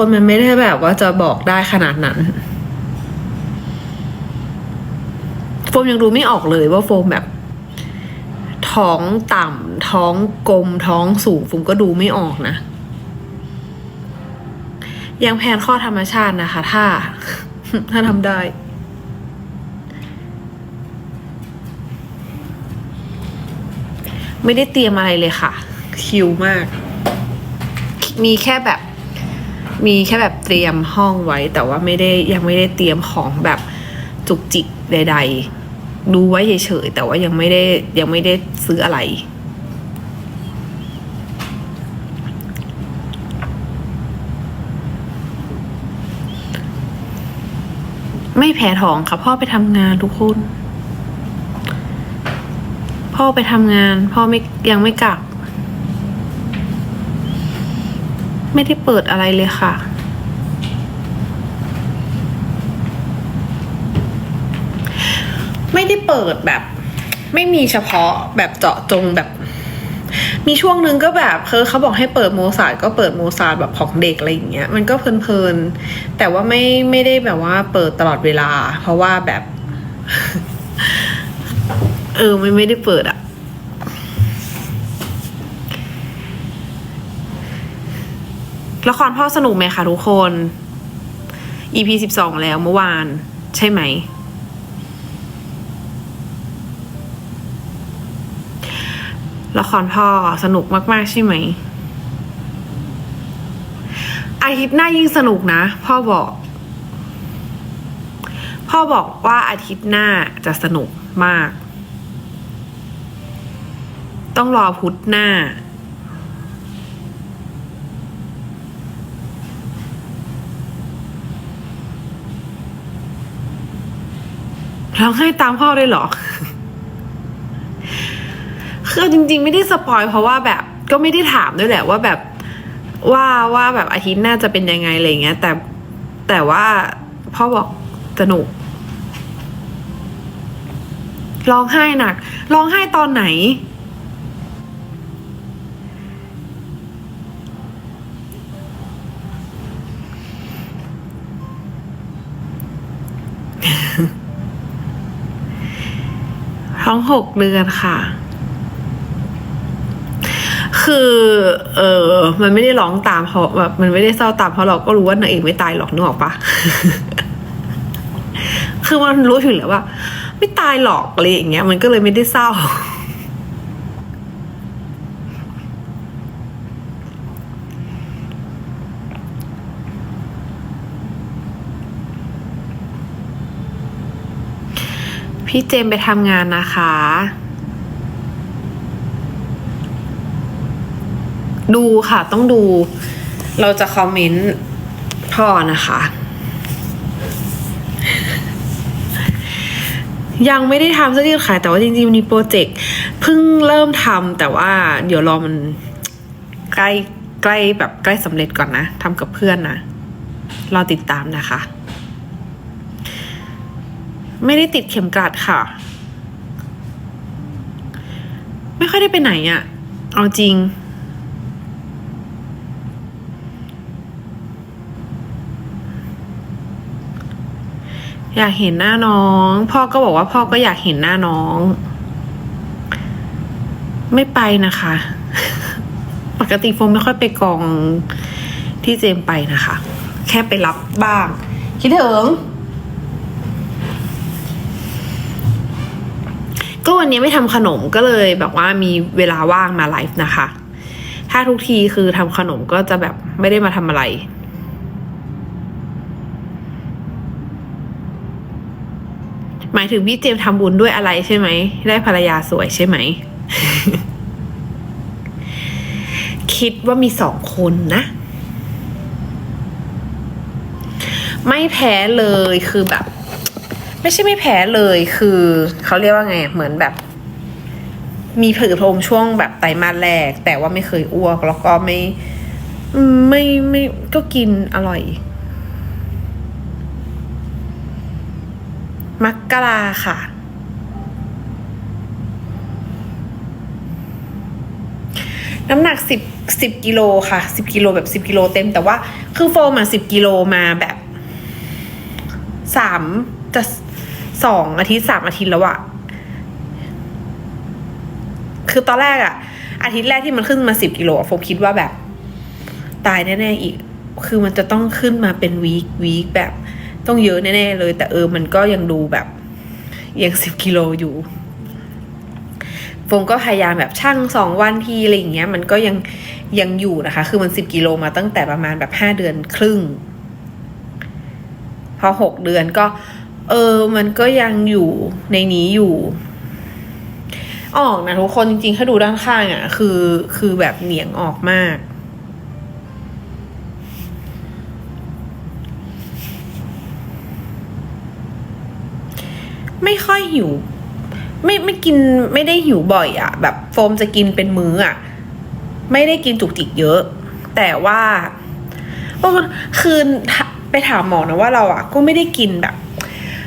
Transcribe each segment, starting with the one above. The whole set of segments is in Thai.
คนมันไม่ได้แบบว่าจะบอกได้ขนาดนั้นโฟมยังดูไม่ออกเลยว่าโฟมแบบ ท้องต่ำท้องกลมท้องสูงโฟมก็ดูไม่ออกนะ ยังแพนข้อธรรมชาตินะคะ ถ้า ถ้าทำได้ไม่ได้เตรียมอะไรเลยค่ะ คิวมาก มีแค่แบบ มีแค่แบบเตรียมห้องไว้ แต่ว่าไม่ได้ยังไม่ได้เตรียมของแบบจุกจิกใด ๆ ดูไว้เฉยๆแต่ว่ายังไม่ได้ยังไม่ได้ซื้ออะไรไม่แพ้ท้องค่ะพ่อไปทำงานทุกคน พ่อไปทำงาน พ่อไม่ยังไม่กลับ ไม่ได้เปิดอะไรเลยค่ะ ไม่ได้เปิดแบบ ไม่มีเฉพาะแบบเจาะจงแบบ มีช่วงนึงก็แบบคือเขาบอกให้เปิดโมซาร์ก็เปิดโมซาร์แบบของเด็กอะไรอย่างเงี้ยมันก็เพลินๆแต่ว่าไม่ไม่ได้แบบว่าเปิดตลอดเวลา เพราะว่าแบบ เออไม่ไม่ได้เปิดอะ ละครพ่อสนุกไหมคะทุกคน EP สิบสองแล้วเมื่อวาน ใช่ไหม ละครพ่อสนุกมาก ๆ ใช่ไหม อาทิตย์หน้ายิ่งสนุกนะ พ่อบอก พ่อบอกว่าอาทิตย์หน้าจะสนุกมาก ต้องรอพุธหน้า ร้องไห้ตามพ่อเลยเหรอ คือจริง ๆ ไม่ได้สปอยเพราะว่าแบบก็ไม่ได้ถามด้วยแหละว่าแบบว่าว่าแบบอาทิตย์หน้าจะเป็นยังไงอะไรเงี้ย แต่แต่ว่าพ่อบอกสนุกร้องไห้หนักร้องไห้ตอนไหน หกเดือนค่ะ คือเออมันไม่ได้ร้องตามเพราะแบบมันไม่ได้เศร้าตามเพราะเราก็รู้ว่านางเอกไม่ตายหรอกนึกออกปะคือมันรู้อยู่แล้วว่า ไม่ตายหรอกอะไรอย่างเงี้ย มันก็เลยไม่ได้เศร้า พี่เจมไปทำงานนะคะ ดูค่ะต้องดู เราจะคอมเมนต์พ่อนะคะ ยังไม่ได้ทำสักทีขาย แต่ว่าจริงๆมีโปรเจกต์เพิ่งเริ่มทำแต่ว่าเดี๋ยวรอมันใกล้ใกล้แบบใกล้สำเร็จก่อนนะทำกับเพื่อนนะรอติดตามนะคะ ไม่ได้ติดเข็มกลัดค่ะ ไม่ค่อยได้ไปไหนอะ่ะเอาจริง อยากเห็นหน้าน้อง พ่อก็บอกว่าพ่อก็อยากเห็นหน้าน้อง ไม่ไปนะคะ ปกติโฟมไม่ค่อยไปกองที่เจมไปนะคะ แค่ไปรับบ้าง คิดถึง ก็วันนี้ไม่ทำขนมก็เลยแบบว่ามีเวลาว่างมาไลฟ์นะคะ ถ้าทุกทีคือทำขนมก็จะแบบไม่ได้มาทำอะไรหมายถึงพี่เจมทำบุญด้วยอะไรใช่ไหม ได้ภรรยาสวยใช่ไหม คิดว่ามีสองคนนะ ไม่แพ้เลยคือแบบ ไม่ใช่ไม่แพ้เลยคือเขาเรียกว่าไงเหมือนแบบ มีผื่นพรมช่วงแบบไตรมาสแรก แต่ว่าไม่เคยอ้วก แล้วก็ไม่ไม่ไม่ก็กินอร่อยมักกะลาค่ะ น้ำหนักสิบสิบกิโลค่ะสิบกิโลแบบสิบกิโลเต็มแต่ว่า คือโฟมอะสิบกิโลมาแบบสามจะ สองอาทิตย์สามอาทิตย์แล้วอะคือตอนแรกอะอาทิตย์แรกที่มันขึ้นมาสิบกิโลโฟมคิดว่าแบบ ตายแน่ๆอีก คือมันจะต้องขึ้นมาเป็นวีควีคแบบต้องเยอะแน่ๆเลย แต่เออมันก็ยังดูแบบยังสิบกิโลอยู่โฟมก็พยายามแบบช่างสองวันทีอะไรอย่างเงี้ย มันก็ยังยังอยู่นะคะ คือมันสิบกิโลมาตั้งแต่ประมาณแบบห้าเดือนครึ่ง พอหกเดือนก็ เออ มันก็ยังอยู่ในนี้อยู่ ออกนะทุกคนจริงๆ ถ้าดูด้านข้างอะ่ะ คือคือแบบเหนียงออกมาก ไม่ค่อยหิว ไม่ไม่กินไม่ได้หิวบ่อยอะ่ะ แบบโฟมจะกินเป็นมื้ออะ่ะ ไม่ได้กินจุกจิกเยอะ แต่ว่าเออคือไปถามหมอนะว่าเราอะก็ไม่ได้กินแบบ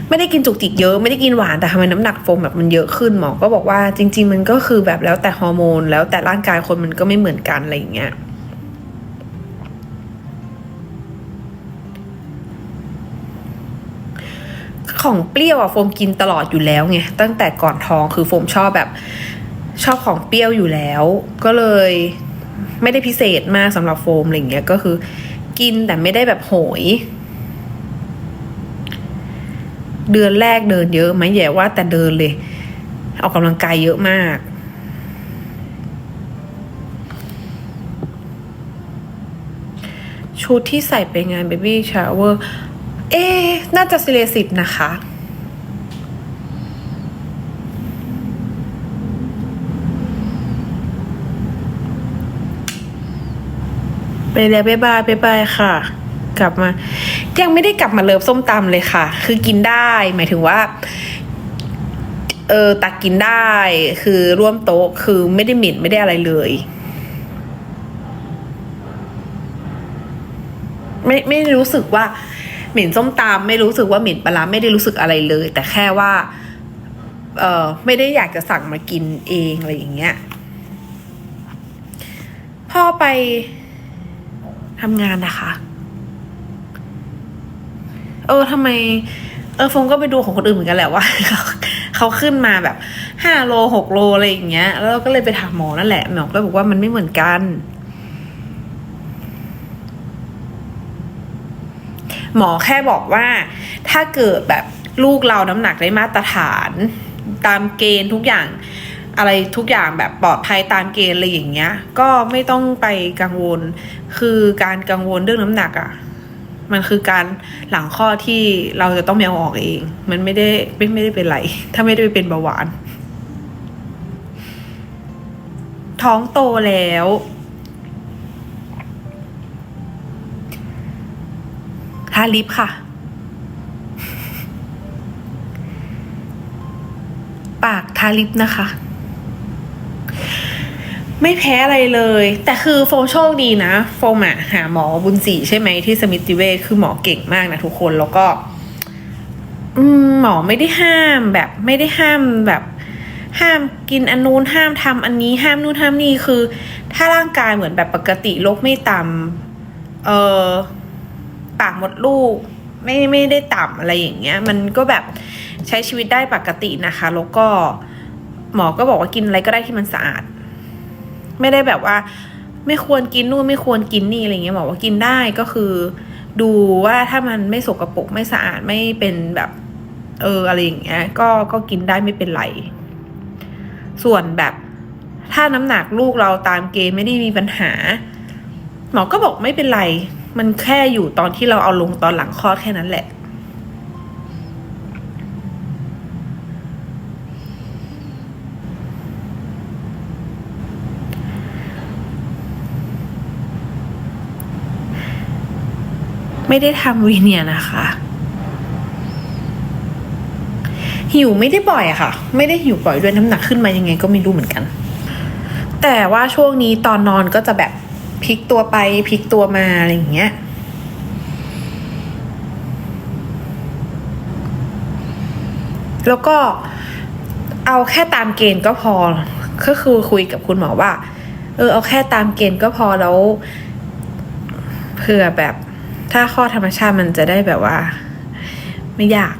ไม่ได้กินจุกจิกเยอะไม่ได้กินหวานแต่ทำไมน้ำหนักโฟมแบบมันเยอะขึ้นหมอก็บอกว่าจริง ๆ มันก็คือแบบแล้วแต่ฮอร์โมน แล้วแต่ร่างกายคนมันก็ไม่เหมือนกันอะไรอย่างเงี้ยของเปรี้ยวอะโฟมกินตลอดอยู่แล้วไงตั้งแต่ก่อนท้องคือโฟมชอบแบบชอบของเปรี้ยวอยู่แล้ว ก็เลยไม่ได้พิเศษมากสำหรับโฟมอะไรอย่างเงี้ยก็คือ กินแต่ไม่ได้แบบโหย เดือนแรกเดินเยอะไหมแย่ว่าแต่เดินเลย ออกกำลังกายเยอะมากชุดที่ใส่ไปงาน Baby Shower เอ๊น่าจะซิเลสิบนะคะ ไปแล้วบ๊ายบายบ๊ายบายค่ะ กลับมา ยังไม่ได้กลับมาเลิฟส้มตำเลยค่ะ คือกินได้ หมายถึงว่า เออตักกินได้ คือร่วมโต๊ะ คือไม่ได้หมิ่นไม่ได้อะไรเลย ไม่ไม่รู้สึกว่าหมิ่นส้มตำไม่รู้สึกว่าหมิ่นปลาร้าไม่ได้รู้สึกอะไรเลย แต่แค่ว่า เออไม่ได้อยากจะสั่งมากินเองอะไรอย่างเงี้ยพ่อไปทำงานนะคะ เออทำไมเออฟงก็ไปดูของคนอื่นเหมือนกันแหละว่าเขาเขาขึ้นมาแบบห้าโลหกโลอะไรอย่างเงี้ย แล้วเราก็เลยไปถามหมอนั่นแหละหมอก็บอกว่ามันไม่เหมือนกัน หมอแค่บอกว่า ถ้าเกิดแบบลูกเราน้ำหนักได้มาตรฐาน ตามเกณฑ์ทุกอย่าง อะไรทุกอย่างแบบปลอดภัยตามเกณฑ์อะไรอย่างเงี้ย ก็ไม่ต้องไปกังวล คือการกังวลเรื่องน้ำหนักอะ่ะ มันคือการหลังข้อที่เราจะต้องไปเอาออกเอง มันไม่ได้ไม่ไม่ได้เป็นไร ถ้าไม่ได้เป็นเบาหวาน ท้องโตแล้ว ทาลิปค่ะ ปากทาลิปนะคะ ไม่แพ้อะไรเลย แต่คือโฟโชคดีนะโฟมอะหาหมอบุญศรีใช่ไหมที่สมิติเวชคือหมอเก่งมากนะทุกคนแล้วก็หมอไม่ได้ห้ามแบบไม่ได้ห้ามแบบ ห้ามกินอันนู้นห้ามทำอันนี้ห้ามนู่นห้ามนี่คือ ถ้าร่างกายเหมือนแบบปกติโรคไม่ต่ำเออปากมดลูก ไม่ไม่ได้ต่ำอะไรอย่างเงี้ย มันก็แบบใช้ชีวิตได้ปกตินะคะ แล้วก็หมอก็บอกว่ากินอะไรก็ได้ที่มันสะอาด ไม่ได้แบบว่า ไม่ควรกินนู่นไม่ควรกินนี่อะไรเงี้ยบอกว่ากินได้ก็คือ ดูว่าถ้ามันไม่สกรปรกไม่สะอาดไม่เป็นแบบเอออะไรอย่างเงี้ยก็ก็กินได้ไม่เป็นไร ส่วนแบบถ้าน้ำหนักลูกเราตามเกณฑ์ไม่ได้มีปัญหา หมอก็บอกไม่เป็นไร มันแค่อยู่ตอนที่เราเอาลงตอนหลังคลอดแค่นั้นแหละ ไม่ได้ทำวีเนียนะคะ หิวไม่ได้บ่อยอะค่ะ ไม่ได้หิวบ่อยด้วยน้ำหนักขึ้นมายังไงก็ไม่รู้เหมือนกัน แต่ว่าช่วงนี้ตอนนอนก็จะแบบพลิกตัวไปพลิกตัวมาอะไรอย่างเงี้ยแล้วก็เอาแค่ตามเกณฑ์ก็พอ ก็คือคุยกับคุณหมอว่า เออเอาแค่ตามเกณฑ์ก็พอแล้วเผื่อแบบ ถ้าข้อธรรมชาติมันจะได้แบบว่า ไม่ยาก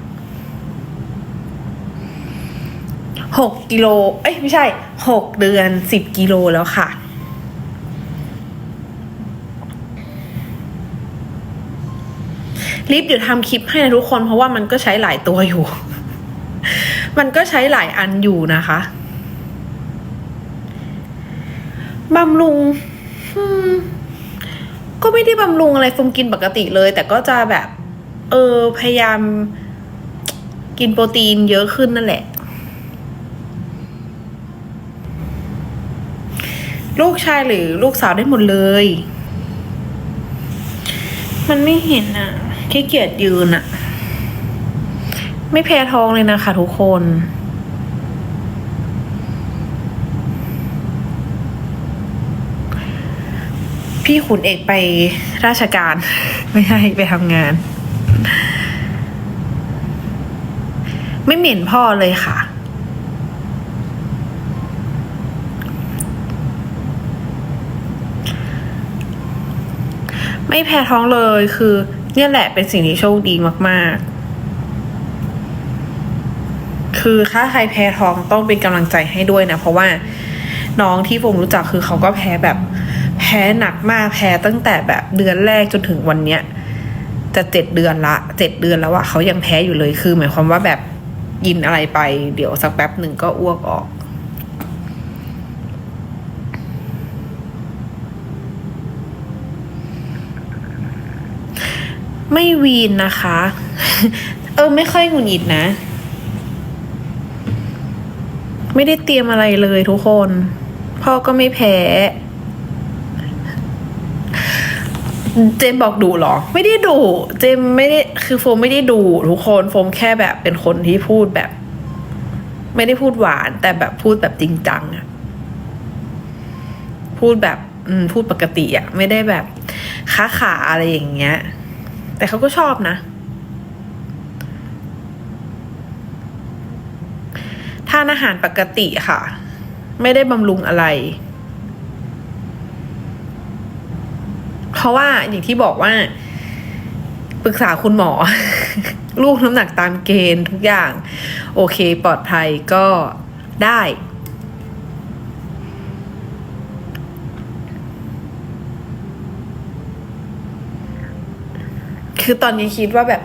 หกกิโล เอ้ยไม่ใช่หกเดือนสิบกิโลแล้วค่ะ รีบเดี๋ยวทำคลิปให้นะทุกคน เพราะว่ามันก็ใช้หลายตัวอยู่ มันก็ใช้หลายอันอยู่นะคะบำรุงอืม ก็ไม่ได้บำรุงอะไรฟมกินปกติเลย แต่ก็จะแบบ เออพยายามกินโปรตีนเยอะขึ้นนั่นแหละ ลูกชายหรือลูกสาวได้หมดเลย มันไม่เห็นอะขี้เกียจยืนอะ ไม่แพ้ท้องเลยนะคะทุกคน พี่ขุนเอกไปราชการ ไม่ใช่ไปทำงาน ไม่เหม็นพ่อเลยค่ะ ไม่แพ้ท้องเลยคือ เนี่ยแหละเป็นสิ่งที่โชคดีมาก ๆ คือถ้าใครแพ้ท้องต้องเป็นกำลังใจให้ด้วยนะ เพราะว่าน้องที่ผมรู้จักคือเขาก็แพ้แบบ แพ้หนักมากแพ้ตั้งแต่แบบเดือนแรกจนถึงวันเนี้ยจะเจ็ดเดือนละเจ็ดเดือนแล้วอะเขายังแพ้อยู่เลยคือ หมายความว่าแบบกินอะไรไปเดี๋ยวสักแป๊บหนึ่งก็อ้วกออกไม่วีนนะคะ เออ ไม่ค่อยหงุดหงิดนะ ไม่ได้เตรียมอะไรเลยทุกคน พ่อก็ไม่แพ้ เจมบอกดูหรอ ไม่ได้ดู เจมไม่ได้คือโฟมไม่ได้ดูทุกคนโฟมแค่แบบเป็นคนที่พูดแบบ ไม่ได้พูดหวาน แต่แบบพูดแบบจริงจังอะพูดแบบอืมพูดปกติอะไม่ได้แบบค้าขาอะไรอย่างเงี้ย แต่เขาก็ชอบนะ ทานอาหารปกติค่ะ ไม่ได้บำรุงอะไร เพราะว่าอย่างที่บอกว่าปรึกษาคุณหมอ ลูกน้ำหนักตามเกณฑ์ทุกอย่าง โอเคปลอดภัยก็ได้ คือตอนนี้คิดว่าแบบ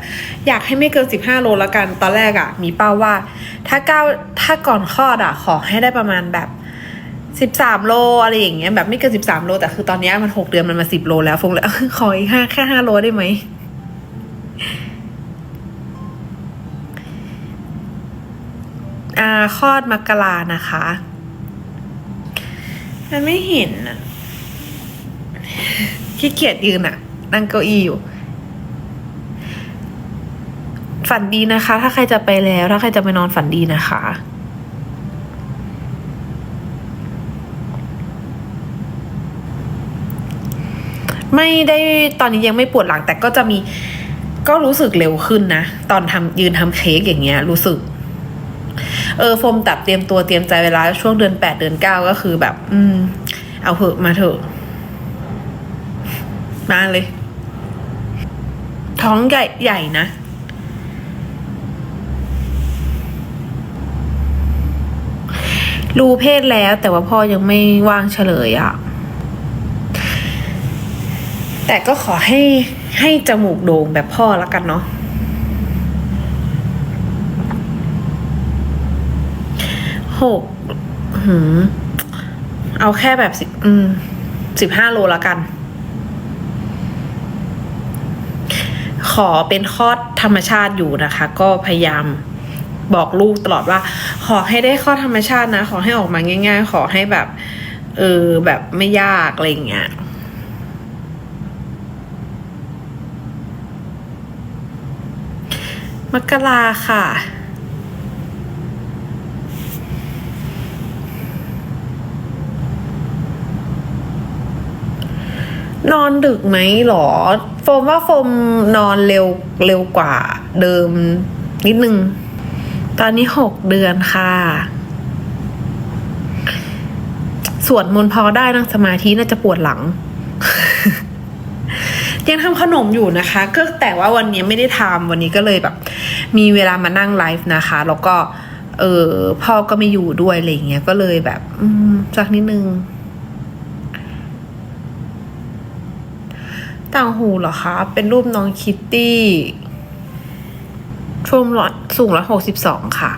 อยากให้ไม่เกินสิบห้าโลละกัน ตอนแรกอะมีเป้าว่า ถ้าเก้าถ้าก่อนคลอดอะขอให้ได้ประมาณแบบ สิบสามโลอะไรอย่างเงี้ยแบบไม่เกินสิบสามโลแต่คือตอนนี้มันหกเดือนมันมาสิบโลแล้วฟงเลยขออีกห้าแค่ห้าโลได้ไหมอ่าคลอดมกรานะคะ มันไม่เห็นอะขี้เกียจยืนอะนั่งเก้าอี้อยู่ ฝันดีนะคะ ถ้าใครจะไปแล้ว ถ้าใครจะไปนอนฝันดีนะคะ ไม่ได้ตอนนี้ยังไม่ปวดหลังแต่ก็จะมีก็รู้สึกเร็วขึ้นนะ ตอนทำยืนทำเค้กอย่างเงี้ย รู้สึก เออโฟมตับเตรียมตัวเตรียมใจเวลาช่วงเดือนแปดเดือนเก้าก็คือแบบ อืม เอาเหอะมาเถอะมาเลย ท้องใหญ่ใหญ่นะรู้เพศแล้วแต่ว่าพ่อยังไม่ว่างเฉลยอะ่ะ แต่ก็ขอให้ให้จมูกโด่งแบบพ่อแล้วกันเนาะหกหืมเอาแค่แบบสิบอืมสิบห้าโลแล้วกัน ขอเป็นคลอดธรรมชาติอยู่นะคะ ก็พยายามบอกลูกตลอดว่า ขอให้ได้คลอดธรรมชาตินะ ขอให้ออกมาง่าย ๆ ขอให้แบบ เออแบบไม่ยากอะไรอย่างเงี้ย มกราค่ะ นอนดึกไหมหรอ โฟมว่าโฟมนอนเร็วเร็วกว่าเดิมนิดนึง ตอนนี้หกเดือนค่ะ สวดมนต์พอได้นั่งสมาธิน่าจะปวดหลังยังทำขนมอยู่นะคะ ก็แต่ว่าวันนี้ไม่ได้ทำวันนี้ก็เลยแบบ มีเวลามานั่งไลฟ์นะคะ แล้วก็เออพ่อก็ไม่อยู่ด้วยอะไรอย่างเงี้ยก็เลยแบบ อืมสักนิดนึง ต่างหูเหรอคะ เป็นรูปน้องคิตตี้ชมร้อยสูงร้อยหกสิบสองค่ะ